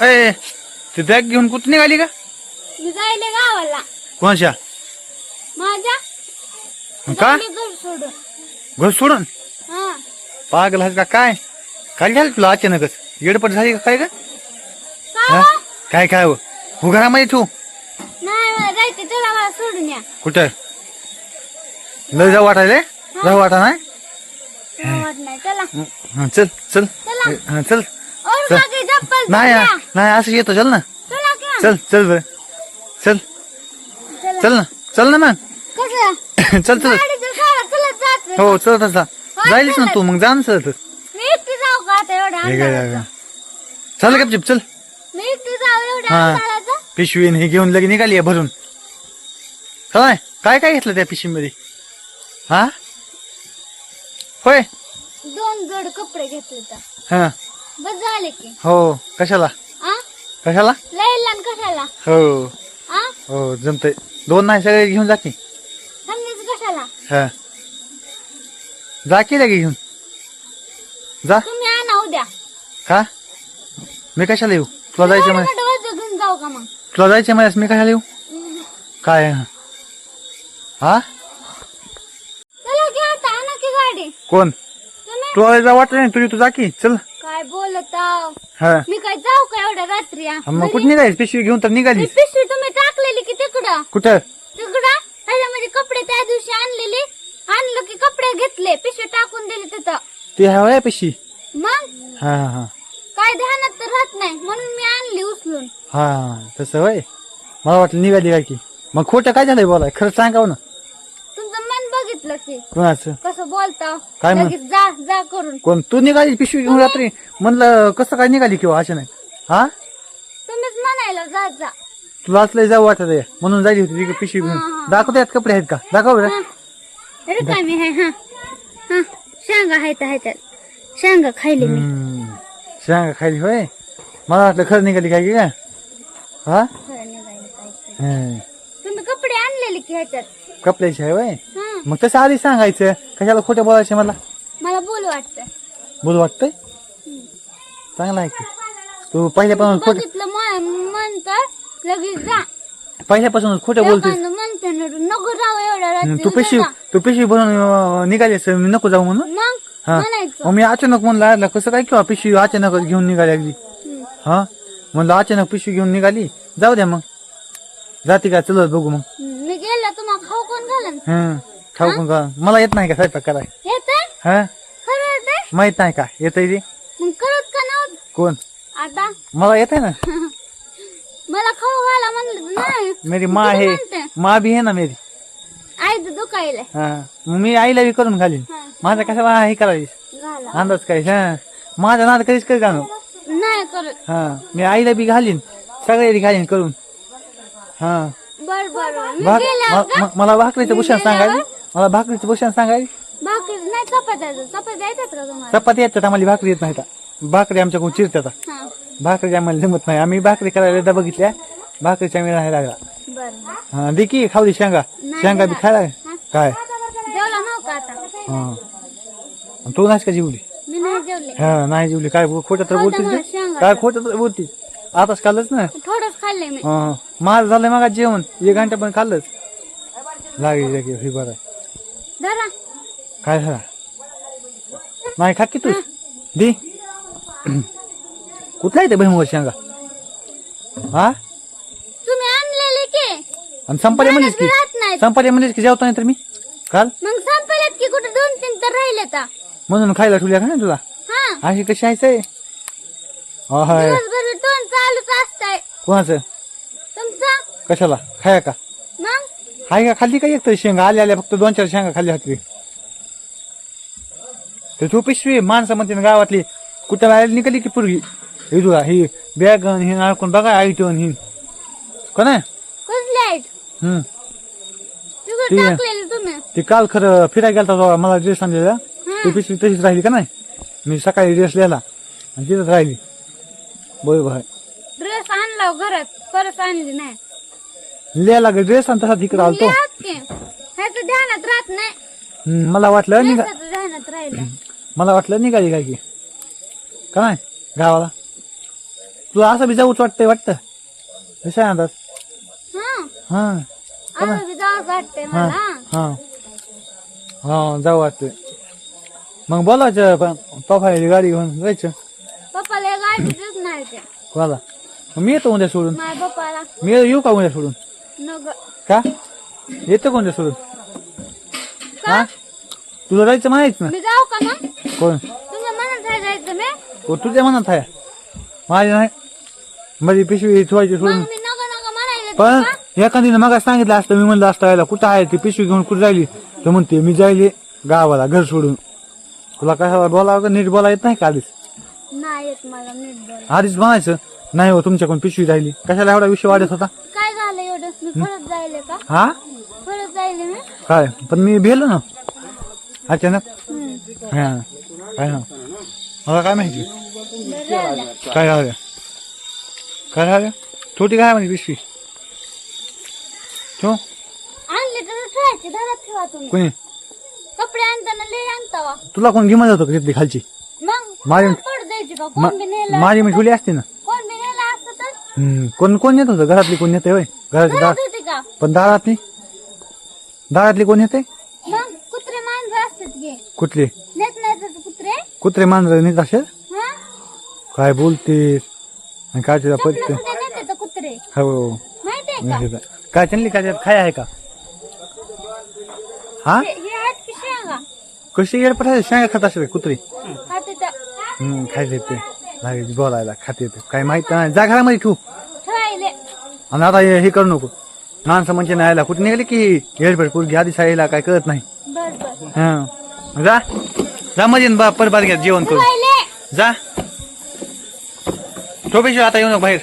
अय ते बॅग घेऊन कुठं निघाली का? मी जायले गावाला. कोणाच्या? माझ्या? का? जायले घर सोडून. घर सोडून? हा. पागल आहेस का? काय? काय झालं तुला अचानकच? येडपट झाली का काय का का हा? हो? काय काय हो? हो घरामध्ये ठेवू? नाही मला जायचं चला मला सोडून या. कुठं? लय जाऊ वाटायले? जाऊ वाटा नाही? चला. हं, चल चल. चला. हं, चल. और चल. मागे चप्पल नाही. नाही असं येतो. चल ना. चला का? चल चल बरं. चल. चला. चल ना. चल ना मग. कसं? चल चल. गाडीचं सारा चलत जात हो चलत जा जायलीस ना तू. मग जा ना चलत मी एकटी जाऊ का आता एवढ्या? चल गपचिप चल. मी एकटी जाऊ एवढ्या हा. पिशवी हे घेऊन लगे निघाली आहे भरून. काय काय काय घेतलं त्या पिशवीमध्ये? हा? होय. दोन जोड कपडे घेतले तर हा. बस झाले की. हो कशाला? आ? कशाला? लयला न कशाला? हो. आ? हो जमतंय. दोन नाही सगळे घेऊन जा की. समजेच कशाला? हा. जा की लगे घेऊन. जा. तुम्ही आणा उद्या. का? मी कशाला येऊ? तुला जायचं म्हणे एवढं मोठं वजन घेऊन जाऊ का मग? तुला जायचं म्हणे मी कशाला येऊ. काय? हा? चला की आता आणा की गाडी. कोण? तुला जा वाटलं नाही? तुझी तू जा की. चल. काय बोलत आहो? हा. मी काय जाऊ का एवढ्या रात्री? मग कुठं निघालीस? पिशवी घेऊन तर ही निघालीस पिशवी तुम्ही टाकलेली की तिकडं. कुठं? तिकडं. त्याच्यामध्ये कपडे त्या दिवशी आणलेले. आणलं की कपडे घेतले. पिशवी टाकून दिली तिथं. ते हवं आहे पिशवी? मग? हा हा हा. काय ध्यानात तर राहत नाही. म्हणून मी आणली उचलून. हा. तसं होय? मला वाटलं निघाली काय की. मग खोटं काय झालंय बोलाय? खरं सांगाव ना. मन बघितलं की कोणाचं कसं बोलता? काय म्हण- लगेच जा जा करून. कोण? तू निघाली पिशवी घेऊन रात्री? म्हणलं कसं काय निघाली किंवा अशा नाही? हा? तुम्हीच म्हणायला जा जा. तुला असलं जाऊ वाटत आहे. म्हणून जायची होती ती पिशवी घेऊन. हा. दाखवतात कपडे आहेत का? दाखव बरं. हा. अरे काय मी आहे हा. हा. शेंगा आहेत आहेत शेंगा खायले मी. हम्म. शेंगा खाली होय? मला वाटलं खरं निघाली काय की का हा? खरं निघायला पाहिजे. हम्म. तुम्ही कपडे आणलेले की ह्याच्यात? कपड्याची आहे होय? हा. मग तसं आधी सांगायचं. कशाला खोटं बोलायचं मला? मला बोल वाटतं. बोल वाटतंय? चांगलं आहे की. तू पहिल्यापासून खोटं बघितलं म- म्हणतं लगेच जा. पहिल्यापासूनच खोटं बोलतोय. एखादं म्हणतं ना, नको जाऊ एवढ्या तू पिशवी जा. तू पिशवी भरून अं, निघालीस मी नको जाऊ म्हणून? मग? हा. म्हणायचं. मग मी अचानक म्हणलं आला कसं काय किंवा पिशवी अचानक घेऊन निघाली अगदी? हम्म. हा? म्हणलं अचानक पिशवी घेऊन निघाली. जाऊ द्या मग. जाते का? चलत बघू मग. मी गेला तुम्हाला खाऊ कोण घालन? हं. पण का मला येत नाही का स्वयंपाक कराय येत हा? खरं येतंय? माहीत नाही का? येतंय ते? मग करत का नव्हत कोण? आता? मला येत आहे ना? मला खाऊ घाला म्हणलं तर नाही. मेरी माँ आहे. माँ भी आहे ना मेरी. आईचं दुखायला हा. मग मी आईला बी करून घालीन. माझं कशाला हे करायची? घाला. अंदाज काय हा. माझा नाद कधीच कधी जाणू नाही करत. हा. मी आईला बी घालीन. सगळे घालीन करून. हा. बर बर. मी भाक गेल्यावर म- म- मला भाकरीचं भूषण सांगायची? मला भाकरीचं भूषण सांगायची भाकरी नाही चपात्या येतात. का तुम्हाला? चपाती येतात आम्हाला भाकरी येत नाही. भाकरी आमच्याकडून चिरतात हा. भाकरी आम्हाला जमत नाही. आम्ही भाकरी करायला एकदा बघितल्या भाकरीच्या वेळ नाही लागला. बर. हा दे की खाऊ दे शेंगा. नाही शेंगा बी. खायला? काय? जेवला नव्हता आता? हा. आणि तू नाहीस का जेवली? मी नाही जेवले. हा नाही जेवली. काय बोल- खोटं तर बोलतीस? शेंगा. काय खोटं तर बोलतीस? आताच खाल्लंच ना? थोडंच खाल्ले मी. हा. माझं झालंय मग जेवण. एक घंटा पण खाल्लंच लागली जागी हे बरं. आहे. धरा काय झाला? नाही खा की तू? दे. कुठला येते बहिमवर शेंगा? हा? तुम्ही आणलेले की. आणि संपाले म्हणलीस की. राहत नाही संपाले म्हणलीस की जेवतो नाही तर मी? काल? मग संपल्यात की कुठे दोन तीन तर राहिले तर म्हणून खायला ठेवल्या का तुला? हा. अशी कशी आहे हाय. दिवसभर दोन चालूच असताय. कोणाचं? तुमचा? कशाला? खाया का? हाय का खाल्ली का एक तरी शेंगा? आल्या आल्या फक्त दोन चार शेंगा खाल्ली होती ते तू पिशवी माणसं म्हणते ना गावातली कुठं बाहेर निघाली की पूर्वी हे तुला ही बॅग हे अडकून बघा आईट ही. का नाही? हम्म. आहे. ते काल खरं फिरायला गेलता मला ड्रेस आणलेला. ती पिशवी तशीच राहिली का नाही? मी सकाळी ड्रेस लिहिला आणि तिथंच राहिली. बरोबर. आहे ड्रेस आणला हो घरात परत आणली नाही. लिहायला ड्रेस आणि तसा तिकडे आलतो. लिहात की. ह्याचं ध्यानात राहत नाही. हम्म, मला वाटलं निघा. ड्रेसाचं ध्यानात राहिलं. मला वाटलं निघाली काय की. का नाही गावाला. तुला असं बी जाऊच वाटतंय वाटतं? कसं आहे अंदाज हा. हा. आता बी जावं वाटतंय हा. मला. हा. हा जाऊ वाटतंय. मग बोलायचं पण तोफायची गाडी घेऊन जायचं. पप्पाला गाडीच नाही त्या. कोणाला? मग मी येतो उद्या सोडून. माझ्या पप्पाला. मी येऊ का उद्या सोडून? का? येतो का उद्या सोडून हा? तुला जायचं माहीत ना? मी जाऊ का मग? कोण? तुमच्या मनात आहे जायचं मी? हो तुझ्या मनात आहे. माझी नाही. माझी पिशवी ठेवायची मग सोडून मी नग नग म्हणायला पण एखादीने मग सांगितलं असतं मी म्हणलं असतं यायला कुठं आहे ती पिशवी घेऊन कुठं राहिली? तर म्हणते मी जायले गावाला घर सोडून. तुला कशाला बोलावं का? नीट बोला येत नाही का आधीच? नाही येत मला नीट बोल आधीच म्हणायचं नाही हो तुमच्याकडून पिशवी राहिली. कशाला एवढा विषय वाढत होता? काय झालं एवढं मी परत जायले का? हा? परत जायले मी. काय? पण मी भेलो ना. अचानक. हा. काय ना मला काय माहिती. काय झालं काय झालं छोटी काय म्हणजे पिशवी? ठेव? आणले तर ठेवायचे घरात ठेवा तुम्ही. कोणी? कपडे आणताना लय आणता वा. तुला कोण घेऊन जातो का तिथली खालची? मग माझी- पड द्यायची का मा- कोण बी नेलं माझी असते ना कोण बी नेलं असतं तर हम्म, कोण कोण येत होतं? घरातली कोण येते होय? घरातली होते का? पण दारातली? दारातली कोण येते मग कुत्रे मांजर असतात गे कुठले? नेत नाही तर कुत्रे? कुत्रे मांजर नेत असेल? हा? काय बोलतेस? आणि काय कुठे नेते तर कुत्रे? हो. माहितीये का. काय त्यांनी काय त्यात खाय आहे का? हा? हे हे आहेत की शेंगा? कशी येड पठायचे शेंगा खात असेल कुत्री? हा तिथं हम्म खायचे ते लागेल बोलायला खाते ते काय माहीत नाही. जा घरामध्ये ठेवू. ठेवायले. आणि आता हे हे करू नको. माणसं म्हणजे नाही आला. कुठे निघाली की हेडपेड पुरगी आधी शाळेला काय कळत नाही. हा. जा. जा म्हणजे बा परबाद घ्या जेवण करू जा. ठोपेश्वर आता येऊ नका बाहेर.